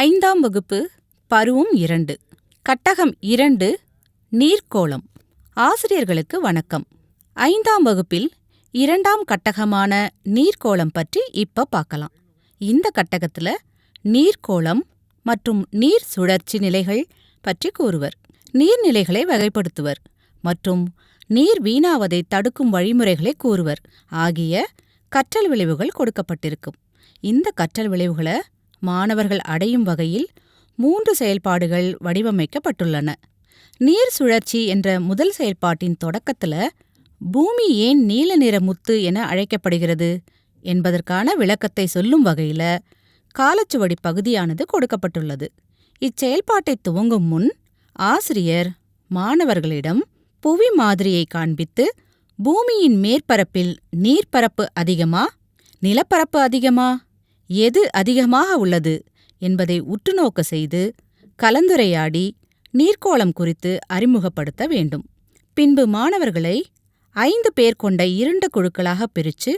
ஐந்தாம் வகுப்பு பருவம் இரண்டு. கட்டகம் இரண்டு நீர்க்கோளம். ஆசிரியர்களுக்கு வணக்கம். ஐந்தாம் வகுப்பில் இரண்டாம் கட்டகமான நீர்க்கோளம் பற்றி இப்ப பார்க்கலாம். இந்த கட்டகத்துல நீர்க்கோளம் மற்றும் நீர் சுழற்சி நிலைகள் பற்றி கூறுவர். நீர்நிலைகளை வகைப்படுத்துவர் மற்றும் நீர் வீணாவதை தடுக்கும் வழிமுறைகளை கூறுவர். ஆகிய கற்றல் விளைவுகள் கொடுக்கப்பட்டிருக்கும். இந்த கற்றல் விளைவுகளை மாணவர்கள் அடையும் வகையில் மூன்று செயல்பாடுகள் வடிவமைக்கப்பட்டுள்ளன. நீர் சுழற்சி என்ற முதல் செயல்பாட்டின் தொடக்கத்துல பூமி ஏன் நீல நிற முத்து என அழைக்கப்படுகிறது என்பதற்கான விளக்கத்தை சொல்லும் வகையில காலச்சுவடி பகுதியானது கொடுக்கப்பட்டுள்ளது. இச்செயல்பாட்டை துவங்கும் முன் ஆசிரியர் மாணவர்களிடம் புவி மாதிரியை காண்பித்து பூமியின் மேற்பரப்பில் நீர்ப்பரப்பு அதிகமா நிலப்பரப்பு அதிகமா? எது அதிகமாக உள்ளது என்பதை உற்றுநோக்க செய்து கலந்துரையாடி நீர்க்கோளம் குறித்து அறிமுகப்படுத்த வேண்டும். பின்பு மாணவர்களை ஐந்து பேர் கொண்ட இரண்டு குழுக்களாக பிரித்து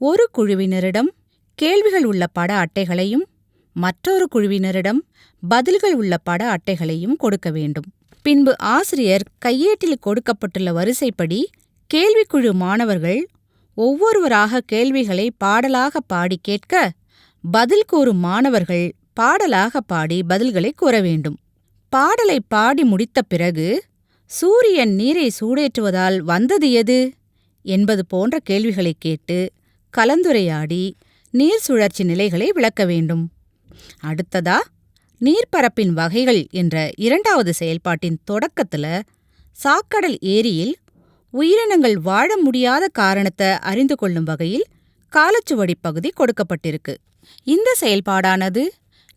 ஒரு குழுவினரிடம் கேள்விகள் உள்ள பட அட்டைகளையும் மற்றொரு குழுவினரிடம் பதில்கள் உள்ள பட அட்டைகளையும் கொடுக்க வேண்டும். பின்பு ஆசிரியர் கையேட்டில் கொடுக்கப்பட்டுள்ள வரிசைப்படி கேள்விக்குழு மாணவர்கள் ஒவ்வொருவராக கேள்விகளை பாடலாக பாடி கேட்க பதில் கூறும் மாணவர்கள் பாடலாக பாடி பதில்களை கூற வேண்டும். பாடலை பாடி முடித்த பிறகு சூரியன் நீரை சூடேற்றுவதால் வந்தது எது? என்பது போன்ற கேள்விகளை கேட்டு கலந்துரையாடி நீர் சுழற்சி நிலைகளை விளக்க வேண்டும். அடுத்ததா நீர்ப்பரப்பின் வகைகள் என்ற இரண்டாவது செயல்பாட்டின் தொடக்கத்துல சாக்கடல் ஏரியில் உயிரினங்கள் வாழ முடியாத காரணத்தை அறிந்து கொள்ளும் வகையில் காலச்சுவடி பகுதி கொடுக்கப்பட்டிருக்கு. இந்த செயல்பாடானது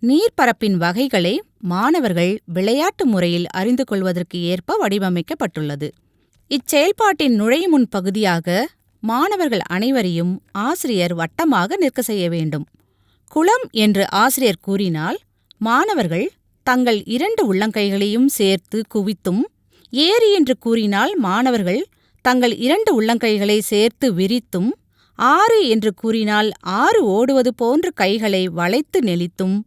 நீர்ப்பரப்பின் வகைகளை மாணவர்கள் விளையாட்டு முறையில் அறிந்து கொள்வதற்கு ஏற்ப வடிவமைக்கப்பட்டுள்ளது. இச்செயல்பாட்டின் நுழைமுன் பகுதியாக மாணவர்கள் அனைவரையும் ஆசிரியர் வட்டமாக நிற்க செய்ய வேண்டும். குளம் என்று ஆசிரியர் கூறினால் மாணவர்கள் தங்கள் இரண்டு உள்ளங்கைகளையும் சேர்த்து குவித்தும் ஏரி என்று கூறினால் மாணவர்கள் தங்கள் இரண்டு உள்ளங்கைகளை சேர்த்து விரித்தும் ஆறு என்று கூறினால் ஆறு ஓடுவது போன்ற கைகளை வளைத்து நெளித்தும்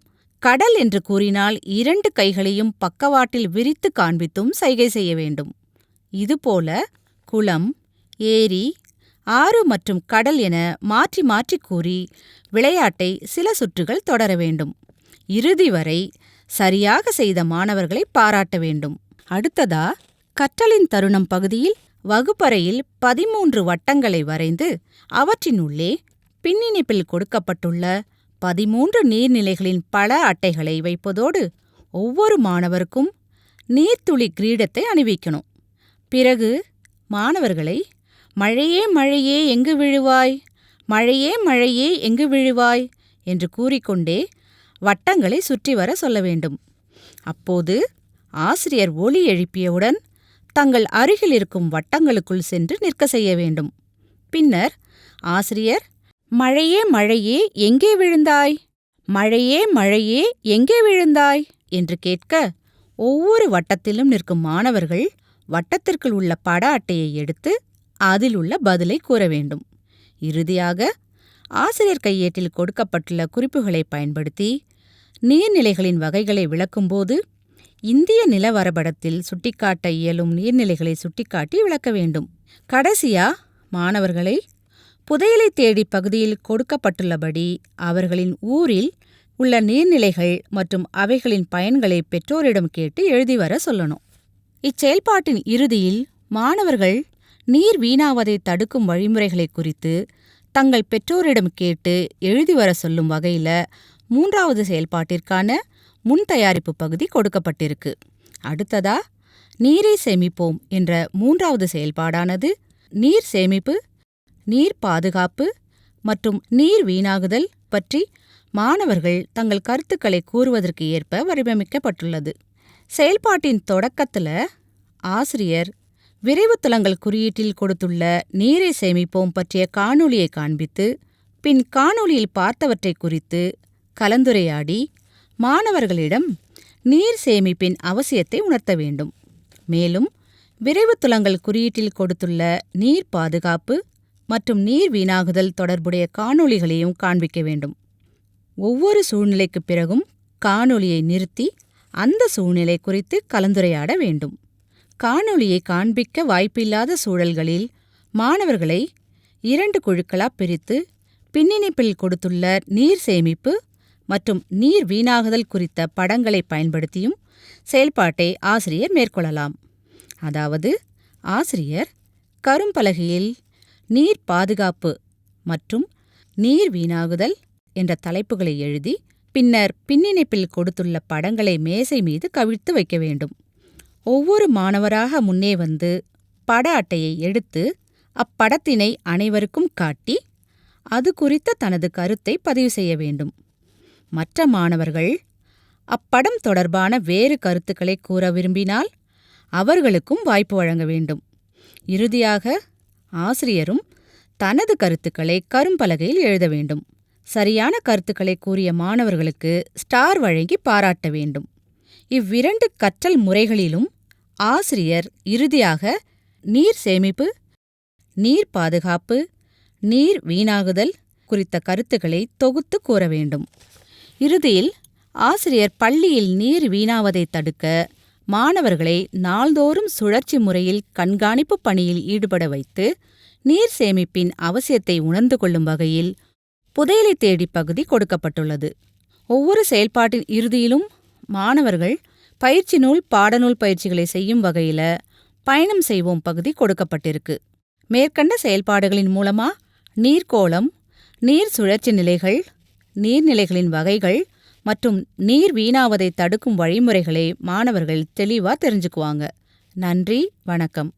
கடல் என்று கூறினால் இரண்டு கைகளையும் பக்கவாட்டில் விரித்து காண்பித்தும் சைகை செய்ய வேண்டும். இதுபோல குளம் ஏரி ஆறு மற்றும் கடல் என மாற்றி மாற்றி கூறி விளையாட்டை சில சுற்றுகள் தொடர வேண்டும். இறுதி வரை சரியாக செய்த மாணவர்களை பாராட்ட வேண்டும். அடுத்ததா கற்றலின் தருணம் பகுதியில் வகுப்பறையில் பதிமூன்று வட்டங்களை வரைந்து அவற்றினுள்ளே பின்னிணைப்பில் கொடுக்கப்பட்டுள்ள பதிமூன்று நீர்நிலைகளின் பல அட்டைகளை வைப்பதோடு ஒவ்வொரு மாணவருக்கும் நீர்த்துளி கிரீடத்தை அணிவிக்கணும். பிறகு மாணவர்களை மழையே மழையே எங்கு விழுவாய்? மழையே மழையே எங்கு விழுவாய்? என்று கூறிக்கொண்டே வட்டங்களை சுற்றி வர சொல்ல வேண்டும். அப்போது ஆசிரியர் ஒலி எழுப்பியவுடன் தங்கள் அருகில் இருக்கும் வட்டங்களுக்குள் சென்று நிற்க செய்ய வேண்டும். பின்னர் ஆசிரியர் மழையே மழையே எங்கே விழுந்தாய்? மழையே மழையே எங்கே விழுந்தாய் என்று கேட்க ஒவ்வொரு வட்டத்திலும் நிற்கும் மாணவர்கள் வட்டத்திற்குள் உள்ள பட அட்டையை எடுத்து அதில் உள்ள பதிலை கூற வேண்டும். இறுதியாக ஆசிரியர் கையேட்டில் கொடுக்கப்பட்டுள்ள குறிப்புகளை பயன்படுத்தி நீர்நிலைகளின் வகைகளை விளக்கும்போது இந்திய நிலவரைபடத்தில் சுட்டிக்காட்ட இயலும் நீர்நிலைகளை சுட்டிக்காட்டி விளக்க வேண்டும். கடைசியா மாணவர்களை புதையலை தேடி பகுதியில் கொடுக்கப்பட்டுள்ளபடி அவர்களின் ஊரில் உள்ள நீர்நிலைகள் மற்றும் அவைகளின் பயன்களை பெற்றோரிடம் கேட்டு எழுதி வர சொல்லணும். இச்செயல்பாட்டின் இறுதியில் மாணவர்கள் நீர் வீணாவதை தடுக்கும் வழிமுறைகளை குறித்து தங்கள் பெற்றோரிடம் கேட்டு எழுதி வர சொல்லும் வகையில மூன்றாவது செயல்பாட்டிற்கான முன் தயாரிப்பு பகுதி கொடுக்கப்பட்டிருக்கு. அடுத்ததா நீரை சேமிப்போம் என்ற மூன்றாவது செயல்பாடானது நீர் சேமிப்பு நீர் பாதுகாப்பு மற்றும் நீர் வீணாகுதல் பற்றி மாணவர்கள் தங்கள் கருத்துக்களை கூறுவதற்கு ஏற்ப வடிவமைக்கப்பட்டுள்ளது. செயல்பாட்டின் தொடக்கத்துல ஆசிரியர் விரைவுத்தலங்கள் குறியீட்டில் கொடுத்துள்ள நீரை சேமிப்போம் பற்றிய காணொளியை காண்பித்து பின் காணொளியில் பார்த்தவற்றை குறித்து கலந்துரையாடி மாணவர்களிடம் நீர் சேமிப்பின் அவசியத்தை உணர்த்த வேண்டும். மேலும் விரைவுத்துளங்கள் குறியீட்டில் கொடுத்துள்ள நீர் பாதுகாப்பு மற்றும் நீர் வீணாகுதல் தொடர்புடைய காணொளிகளையும் காண்பிக்க வேண்டும். ஒவ்வொரு சூழ்நிலைக்குப் பிறகும் காணொளியை நிறுத்தி அந்த சூழ்நிலை குறித்து கலந்துரையாட வேண்டும். காணொளியை காண்பிக்க வாய்ப்பில்லாத சூழல்களில் மாணவர்களை இரண்டு குழுக்களாக பிரித்து பின்னிணைப்பில் கொடுத்துள்ள நீர் சேமிப்பு மற்றும் நீர் வீணாகுதல் குறித்த படங்களை பயன்படுத்தியும் செயல்பாட்டை ஆசிரியர் மேற்கொள்ளலாம். அதாவது ஆசிரியர் கரும்பலகையில் நீர் பாதுகாப்பு மற்றும் நீர் வீணாகுதல் என்ற தலைப்புகளை எழுதி பின்னர் பின்னிணைப்பில் கொடுத்துள்ள படங்களை மேசை மீது கவிழ்த்து வைக்க வேண்டும். ஒவ்வொரு மாணவராக முன்னே வந்து பட அட்டையை எடுத்து அப்படத்தினை அனைவருக்கும் காட்டி அது குறித்த தனது கருத்தை பதிவு செய்ய வேண்டும். மற்ற மாணவர்கள் அப்படம் தொடர்பான வேறு கருத்துக்களை கூற விரும்பினால் அவர்களுக்கும் வாய்ப்பு வழங்க வேண்டும். இறுதியாக ஆசிரியரும் தனது கருத்துக்களை கரும்பலகையில் எழுத வேண்டும். சரியான கருத்துக்களை கூறிய மாணவர்களுக்கு ஸ்டார் வழங்கி பாராட்ட வேண்டும். இவ்விரண்டு கற்றல் முறைகளிலும் ஆசிரியர் இறுதியாக நீர் சேமிப்பு நீர் பாதுகாப்பு நீர் வீணாகுதல் குறித்த கருத்துக்களை தொகுத்து கூற வேண்டும். இறுதியில் ஆசிரியர் பள்ளியில் நீர் வீணாவதை தடுக்க மாணவர்களை நாள்தோறும் சுழற்சி முறையில் கண்காணிப்பு பணியில் ஈடுபட வைத்து நீர் சேமிப்பின் அவசியத்தை உணர்ந்து கொள்ளும் வகையில் புதையலை தேடி பகுதி கொடுக்கப்பட்டுள்ளது. ஒவ்வொரு செயல்பாட்டின் இறுதியிலும் மாணவர்கள் பயிற்சி நூல் பாடநூல் பயிற்சிகளை செய்யும் வகையில பயணம் செய்வோம் பகுதி கொடுக்கப்பட்டிருக்கு. மேற்கண்ட செயல்பாடுகளின் மூலமா நீர்க்கோளம் நீர் சுழற்சி நிலைகள் நீர்நிலைகளின் வகைகள் மற்றும் நீர் வீணாவதை தடுக்கும் வழிமுறைகளை மாணவர்கள் தெளிவா தெரிஞ்சுக்குவாங்க. நன்றி வணக்கம்.